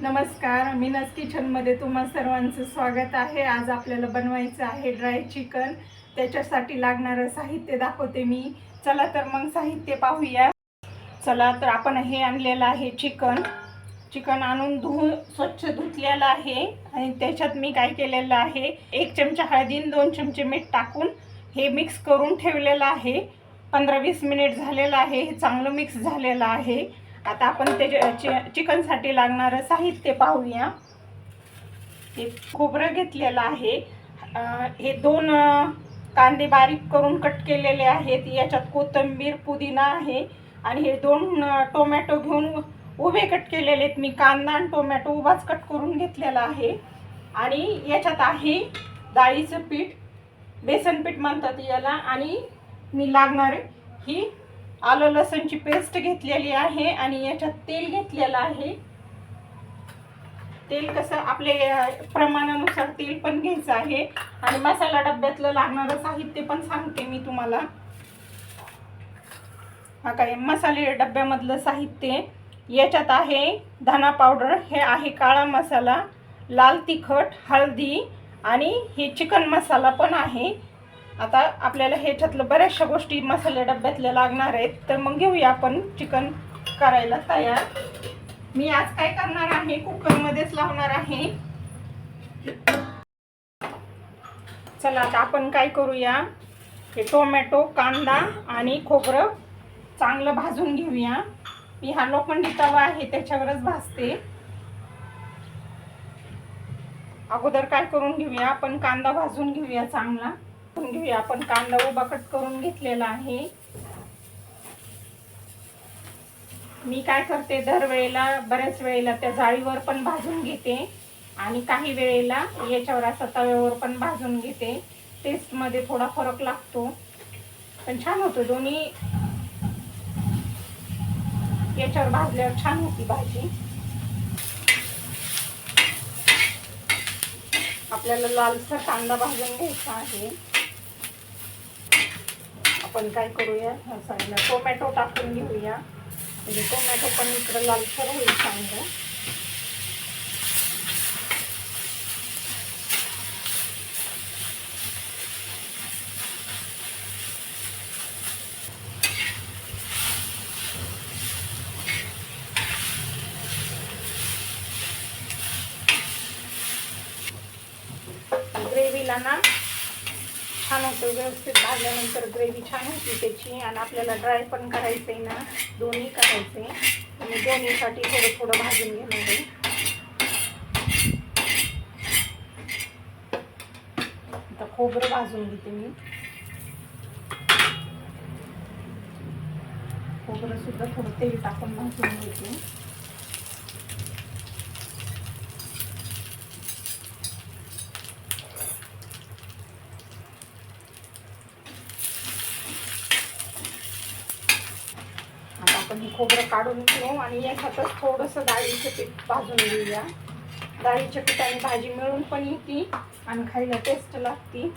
नमस्कार मीनस किचनमध्ये तुम्हा सर्वांचं स्वागत आहे. आज आपल्याला बनवायचं आहे ड्राय चिकन. त्याच्यासाठी लागणारं साहित्य दाखवते मी. चला तर मग साहित्य पाहूया. चला तर आपण हे आणलेलं आहे चिकन. चिकन आणून धुवून स्वच्छ धुतलेलं आहे. आणि त्याच्यात मी काय केलेलं आहे एक चमचा हळदी दोन चमचे मीठ टाकून हे मिक्स करून ठेवलेलं आहे. पंधरा वीस मिनिट झालेलं आहे हे चांगलं मिक्स झालेलं आहे. आता आपण त्याच्या चि चिकनसाठी लागणारं साहित्य पाहूया. हे खोबरं घेतलेलं आहे. हे दोन कांदे बारीक करून कट केलेले आहेत. याच्यात कोथिंबीर पुदिना आहे. आणि हे दोन टोमॅटो घेऊन उभे कट केलेले आहेत. मी कांदा आणि टोमॅटो उभाच कट करून घेतलेला आहे. आणि याच्यात आहे डाळीचं पीठ. बेसन पीठ म्हणतात याला. आणि मी लागणारे ही आलं लसूणची पेस्ट घेतलेली आहे आणि याच्यात तेल घेतलेलं आहे. तेल कसं आपले प्रमाणानुसार तेल पण घ्यायचं आहे. आणि मसाला डब्यातलं लागणारं साहित्य पण सांगते मी तुम्हाला. हा काय मसाले डब्यामधलं साहित्य. याच्यात आहे धना पावडर हे आहे काळा मसाला लाल तिखट हळदी आणि हे चिकन मसाला पण आहे. आता आपल्याला ह्याच्यातलं बऱ्याचशा गोष्टी मसाले डब्यातल्या लागणार आहेत. तर मग घेऊया आपण चिकन करायला तयार. मी आज काय करणार आहे? कुकरमध्येच लावणार आहे. चला आता आपण काय करूया? हे टोमॅटो कांदा आणि खोबरं चांगलं भाजून घेऊया. मी हा लोखंडी तवा आहे त्याच्यावरच भाजते. अगोदर काय करून घेऊया? आपण कांदा भाजून घेऊया चांगला. वाटून घेऊया. आपण कांदा उभा कट करून घेतलेला आहे. मी काय करते दरवेळेला बऱ्याच वेळेला त्या जाळीवर पण भाजून घेते आणि काही वेळेला याच्यावर असं तव्यावर पण भाजून घेते. टेस्टमध्ये थोडा फरक लागतो. पण छान होतो. दोन्ही याच्यावर भाजल्यावर छान होती भाजी. आपल्याला लालसर कांदा भाजून घ्यायचा आहे. आपण काय करूया? ह्या साईडला टोमॅटो टाकून घेऊया. म्हणजे टोमॅटो पण इकडं लालसर होईल चांगलं. ग्रेव्हीला ना छान होतं. व्यवस्थित भाजल्यानंतर ग्रेव्ही छान होती त्याची. आणि आपल्याला ड्राय पण करायचं आहे ना दोन्ही करायचे आणि दोन्हीसाठी थोडं थोडं भाजून घेणार आहे. आता खोबरं भाजून घेते मी. खोबरं सुद्धा थोडं तेल टाकून भाजून घेते. आपण हे खोबरं काढून घेऊ आणि याच्यातच थोडंसं डाळीचं पीठ भाजून घेऊया. डाळीच्या पिठाने भाजी मिळून पण येते आणि खायला टेस्ट लागते.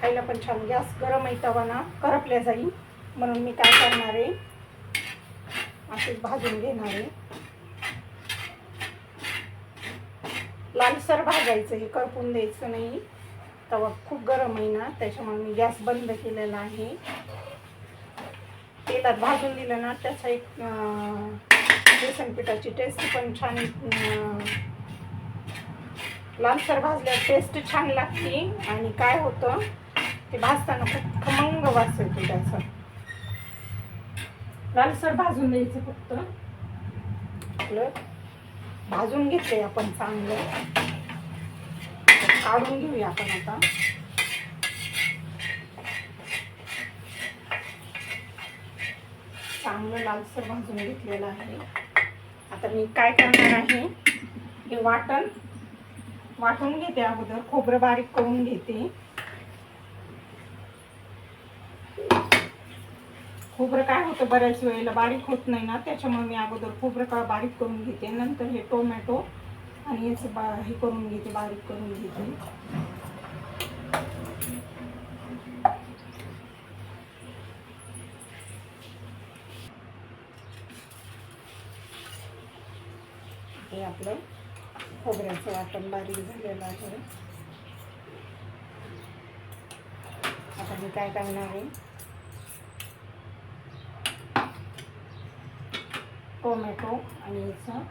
खायला पण छान गॅस गरम आहे तवा ना करपल्या जाईल. म्हणून मी काय करणार आहे असेच भाजून घेणार आहे. लालसर भाजायचं हे करपून द्यायचं नाही. तवा खूप गरम आहे ना त्याच्यामुळे मी गॅस बंद केलेला आहे. तेलात भाजून दिलं ना त्याचा एक बेसन पिठाची टेस्ट पण छान लालसर भाजल्यावर टेस्ट छान लागते. आणि काय होतं ते भाजताना खूप खमंग वास येतो त्याचा. लालसर भाजून द्यायचं फक्त. आपलं भाजून घेतलंय आपण चांगलं. काढून घेऊया आपण आता. चांगलं लालसर भाजून घेतलेलं आहे. आता मी काय करणार आहे? हे वाटण वाटून घेते अगोदर खोबरं बारीक करून घेते. खोबरं काय होतं बऱ्याच वेळेला बारीक होत नाही ना त्याच्यामुळे मी अगोदर खोबरं का बारीक करून घेते. नंतर हे टोमॅटो आणि याचं बा हे करून घेते बारीक करून घेते हे आपलं खोबऱ्याचं वाटण बारीक झालेलं आहे. आता मी काय करणार आहे? टोमॅटो आणि याचं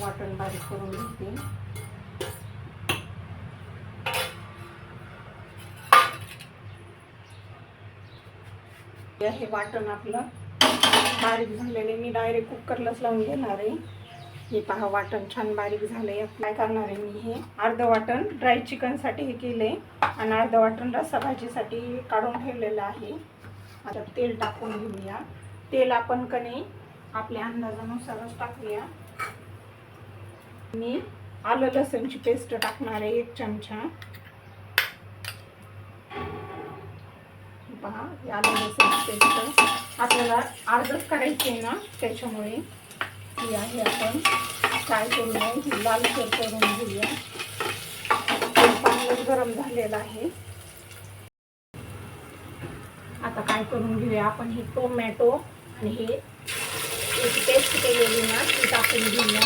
वाटण बारीक करून घेते. हे वाटण आपलं बारीक झालेले मी डायरेक्ट कुकरलाच लावून घेणार आहे. हे पहा वाटण छान बारीक झालंय. काय करणार आहे मी हे. अर्धं वाटण ड्राय चिकनसाठी हे केले आणि अर्धं वाटण रस्सा भाजीसाठी काढून ठेवलेलं आहे. आता तेल टाकून घेऊया. तेल आपण कणे आपल्या अंदाजानुसारच टाकूया. मी आलं लसूणची पेस्ट टाकणार आहे एक चमचा. पहा आलं लसूणची पेस्ट आपल्याला अर्धच करायची आहे ना त्याच्यामुळे ही आहे आपण. काय करूया ही लालसर करून घेऊया. चांगलंच गरम झालेलं आहे. आता काय करून घेऊया? आपण हे टोमॅटो आणि हे याची पेस्ट केलेली ना ती टाकून घेऊया.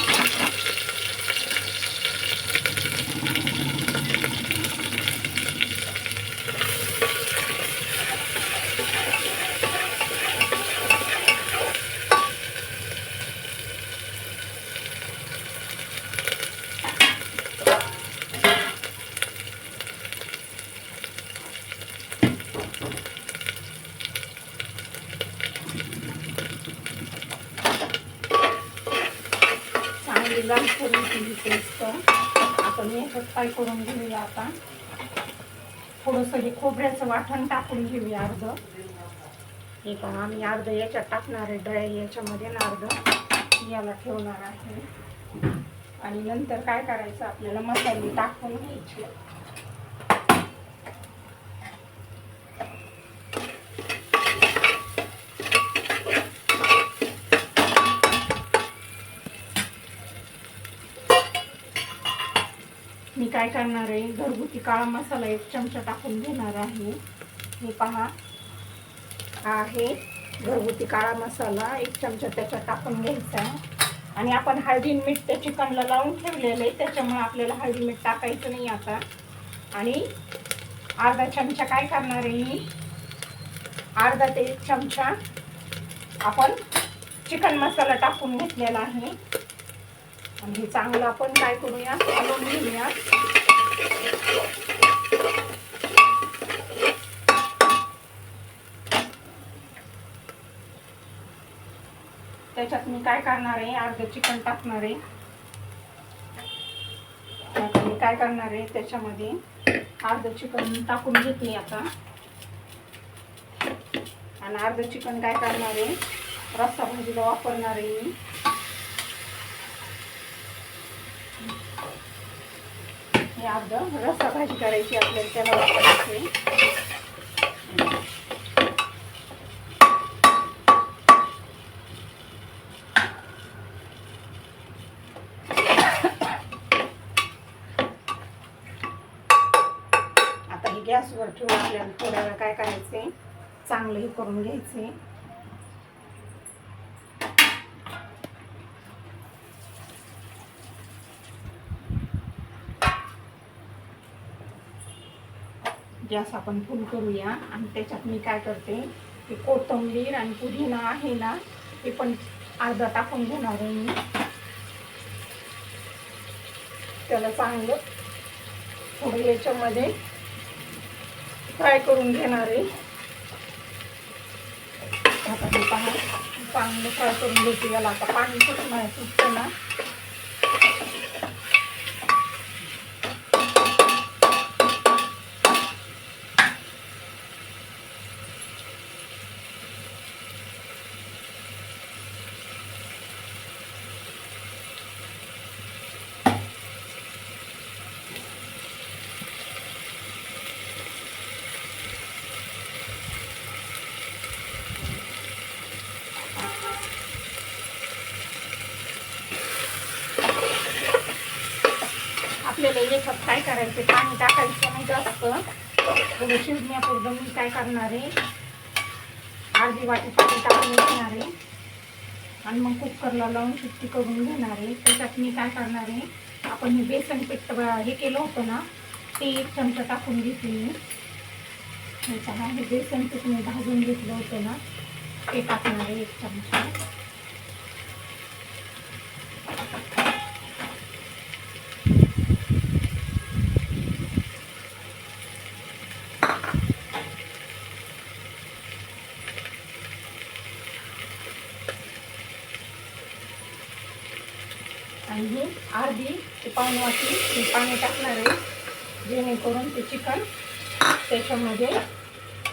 चांगली लाल करून ही पेस्ट आपण याच्यात फ्राय करून घेऊया आता. थोडंसं हे खोबऱ्याचं वाटण टाकून घेऊया अर्ध. हे पण आम्ही अर्ध याच्यात टाकणार आहे ड्राय याच्यामध्ये ना अर्ध. याला ठेवणार आहे. आणि नंतर काय करायचं? आपल्याला मसाले टाकून घ्यायचे. मी काय करणार आहे? घरगुती काळा मसाला एक चमचा टाकून घेणार आहे. हे पहा. आहे. घरगुती काळा मसाला एक चमचा त्याच्यात टाकून घ्यायचा आणि आपण हळदी मीठ त्या चिकनला लावून ठेवलेलं आहे. त्याच्यामुळे आपल्याला हळदी मीठ टाकायचं नाही आता. आणि अर्धा चमचा काय करणार आहे मी? अर्धा ते एक चमचा आपण चिकन मसाला टाकून घेतलेला आहे. आणि हे चांगलं आपण काय करूया हलवून घेऊया त्याच्यात मी काय करणार आहे अर्ध चिकन टाकणार आहे. मी काय करणार आहे त्याच्यामध्ये अर्ध चिकन टाकून घेते आता. आणि अर्ध चिकन काय करणार आहे रस्सा भाजीला वापरणार आहे मी. हे अर्ध रस्सा भाजी करायची आपल्याला त्याला वापरायची आता हे गॅसवर ठेवून आपल्याला थोड्या वेळ काय करायचे चांगलं हे करून घ्यायचे गॅस आपण फुल करूया. आणि त्याच्यात मी काय करते ते कोथंबीर आणि पुदिना आहे ना ते पण अर्धा टाकून घेणार आहे मी. त्याला चांगलं थोडं याच्यामध्ये फ्राय करून घेणार आहे. आता ते पाणी चांगलं फ्राय करून घेते. याला आता पाणी सुटणार सुटतं ना. म्हणजे आपल्याला काय करायचं? पाणी टाकायचं नाही जास्त. शिजण्यापूर्वी मी काय करणार आहे? अर्धी वाटी पाणी टाकून घेणार आहे. आणि मग कुकरला लावून शिट्टी करून घेणार आहे. त्याच्यात मी काय करणार आहे? आपण हे बेसन पीठ हे केलं होतं ना ते एक चमचा टाकून घेतली मी. हे बेसन पीठ मी भाजून घेतलं होतं ना ते टाकणार आहे एक चमचा आणि ही अर्धी वाटी पाणी टाकणार आहे. जेणेकरून ते चिकन त्याच्यामध्ये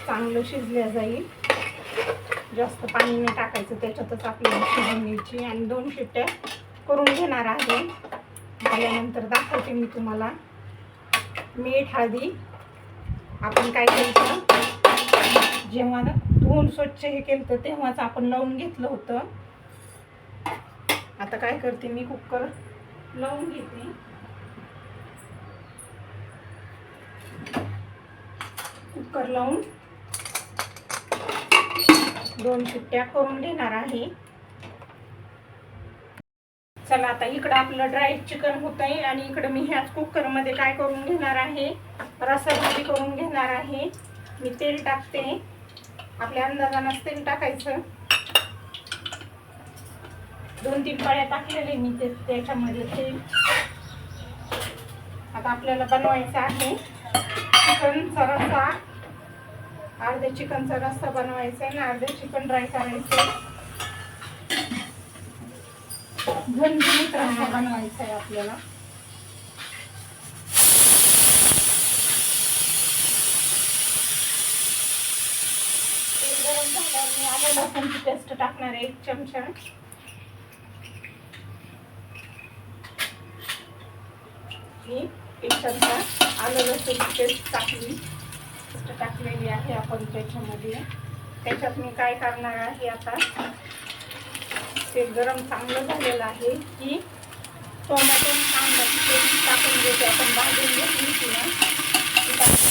चांगलं शिजल्या जाईल. जास्त पाणी नाही टाकायचं त्याच्यातच आपल्याला शिजून घ्यायची. आणि दोन शिट्ट्या करून घेणार आहे. झाल्यानंतर दाखवते मी तुम्हाला. मीठ हळदी आपण काय केलं जेव्हा धुवून स्वच्छ हे केलं तर तेव्हाच आपण लावून घेतलं होतं. आता काय करते मी कुकर लावून घेते. कुकर लावून दोन सुट्ट्या करून घेणार आहे. चला आता इकडं आपलं ड्राय चिकन होत आहे आणि इकडं मी ह्याच कुकरमध्ये काय करून घेणार आहे? रसाभाजी करून घेणार आहे. मी तेल टाकते. आपल्या अंदाजानंच तेल टाकायचं. दोन तीन पाळ्या टाकलेले मी ते त्याच्यामध्ये ते आता आपल्याला बनवायचं आहे. चिकनचा रस्सा. अर्ध्या चिकनचा रस्सा बनवायचा आहे आणि अर्धे चिकन ड्राय करायचं झणझणीत रस्सा बनवायचा आहे आपल्याला. तेल गरम झाल्यावर मी आलं लसूणची पेस्ट टाकणार आहे एक चमचा. मी एक चमचा आलं लसूण पेस्ट टाकली. टाकलेली आहे आपण त्याच्यामध्ये. त्याच्यात मी काय करणार आहे आता? ते गरम चांगलं झालेलं आहे. की टोमॅटो आणि पेस्ट टाकून घेते. आपण भाजून घेतली की ना ती टाकून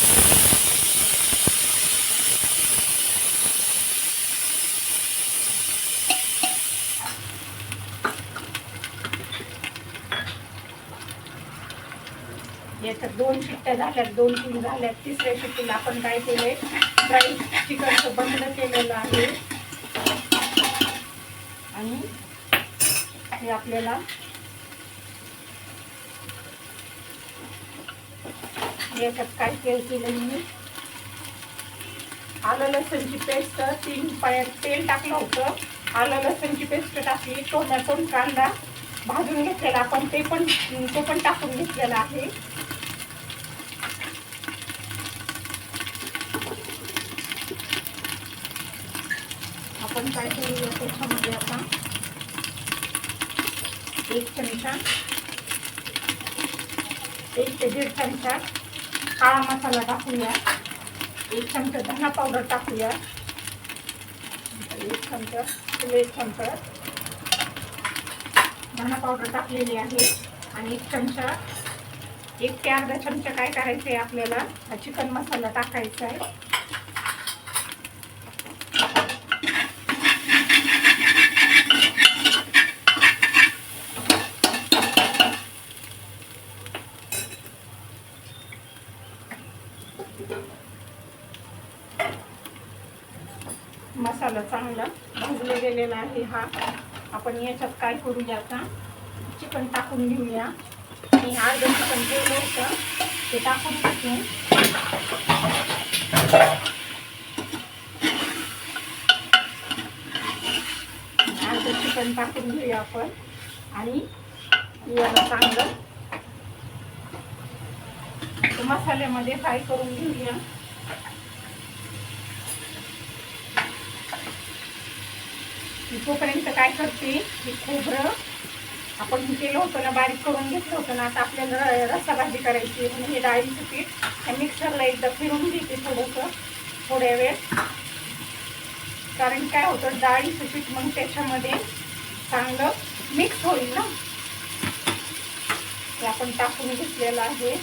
याच्यात दोन शिट्ट्या झाल्यात दोन तीन झाल्यात तिसऱ्या शिट्टीला आपण काय केलंय? ड्राई चिकनचं बंद केलेलं आहे. आणि हे आपल्याला याच्यात काय तेल केलं मी आलं लसणची पेस्ट तीन पायात तेल टाकलं होतं. आलं लसणची पेस्ट टाकली टोमॅटो कांदा भाजून घेतलेला आपण ते पण तो पण टाकून घेतलेला आहे. आपण काय करूया त्याच्यामध्ये आता? एक चमचा. एक ते दीड चमचा काळा मसाला टाकूया. एक चमचा धना पावडर टाकूया. एक चमचा तुला एक चमचा. धना पावडर टाकलेली आहे. आणि एक चमचा एक ते अर्धा चमचा काय करायचं आहे आपल्याला चिकन मसाला टाकायचा आहे मसाला चांगला भाजला गेलेला आहे हा. आपण याच्यात काय करूया आता चिकन टाकून घेऊया. आणि अर्ध चिकन ठेवलं होतं. ते टाकून टाकू. अर्ध चिकन टाकून घेऊया आपण. आणि याला चांगलं मसाल्यामध्ये फ्राय करून घेऊया. मी तोपर्यंत काय करते हे खोबरं आपण केलं होतं ना बारीक करून घेतलं होतं ना आता आपल्याला रस्सा भाजी करायची आहे म्हणून हे डाळीचं पीठ त्या मिक्सरला एकदा फिरून घेते थोडंसं थोड्या वेळ. कारण काय होतं डाळीचं पीठ मग त्याच्यामध्ये चांगलं मिक्स होईल ना. हे आपण टाकून घेतलेलं आहे.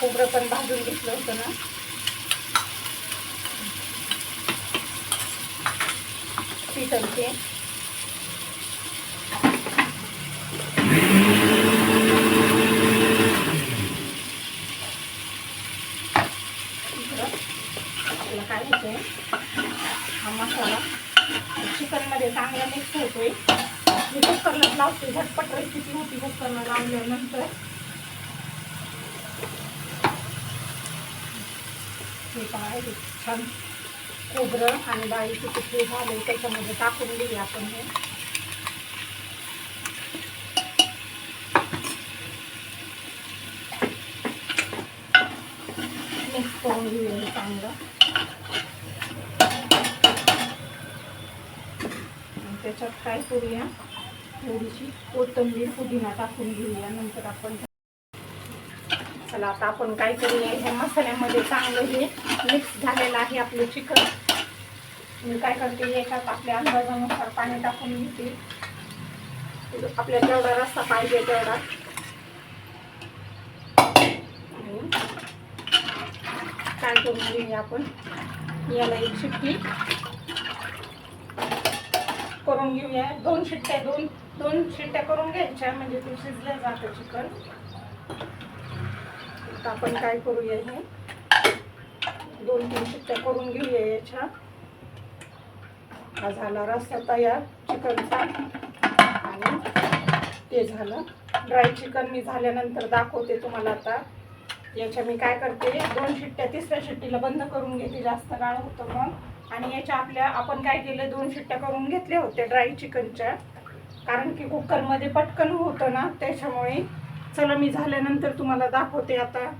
खोबरं पण भाजून घेतलं होतं ना. पिठलते हा मसाला चिकनमध्ये चांगला मिक्स होतोय. मी कुकरला लावते झटपट रेसिपी होती कुकरला लावल्यानंतर. हे पहा छान खोबरं आणि डाळीची पिठे झाली त्याच्यामध्ये टाकून घेऊया आपण हे. मिक्स करून घेऊया चांगलं. त्याच्यात काय करूया. थोडीशी कोथिंबीर पुदिना टाकून घेऊया नंतर आपण चला आता आपण काय करूया ह्या मसाल्यामध्ये चांगलं हे मिक्स झालेलं आहे आपलं चिकन. मी काय करते याच्यात आपल्या अंदाजानुसार पाणी टाकून घेते. आपल्या जेवढा रस्सा पाहिजे तेवढा. काय करून घेऊया आपण? याला एक शिट्टी करून घेऊया. दोन शिट्ट्या दोन दोन शिट्ट्या करून घ्यायच्या म्हणजे ते शिजलं जातं चिकन. आपण काय करूया हे? दोन तीन शिट्ट्या करून घेऊया याच्या. हा झाला रस्सा तयार चिकनचा. आणि ते झालं. ड्राय चिकन मी झाल्यानंतर दाखवते तुम्हाला आता. याच्या मी काय करते दोन शिट्ट्या तिसऱ्या शिट्टीला बंद करून घेते जास्त गाळ होतं मग. आणि याच्या आपल्या आपण काय केलं दोन शिट्ट्या करून घेतल्या होत्या ड्राय चिकनच्या कारण की कुकरमध्ये पटकन होतं ना त्याच्यामुळे. चला मी झाल्यानंतर तुम्हाला दाखवते आता.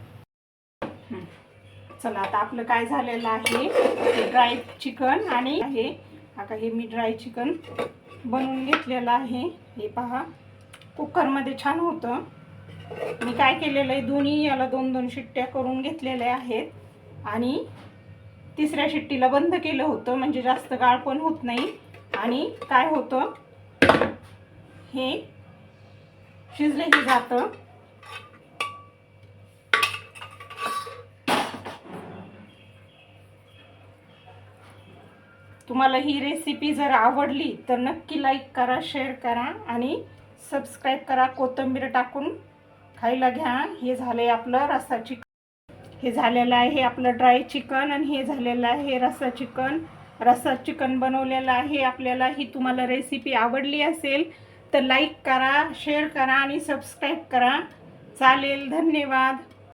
चला आता आपलं काय झालेलं आहे ड्राय चिकन आणि हे आता हे मी ड्राय चिकन बनवून घेतलेलं आहे. हे पहा कुकरमध्ये छान होतं. मी काय केलेलं आहे दोन्ही याला दोन दोन शिट्ट्या करून घेतलेल्या आहेत. आणि तिसऱ्या शिट्टीला बंद केलं होतं म्हणजे जास्त गाळ पण होत नाही. आणि काय होतं हे शिजलेही जातं. तुम्हाला ही रेसिपी जर आवडली तर नक्की लाईक करा शेअर करा आणि सबस्क्राईब करा. कोथिंबीर टाकून खायला घ्या. हे झालं आहे आपलं रस्सा चिकन हे झालेलं आहे आपलं ड्राय चिकन आणि हे झालेलं आहे रस्सा चिकन रस्सा चिकन बनवलेलं आहे आपल्याला. ही तुम्हाला रेसिपी आवडली असेल तर लाईक करा शेअर करा आणि सबस्क्राईब करा. चालेल. धन्यवाद.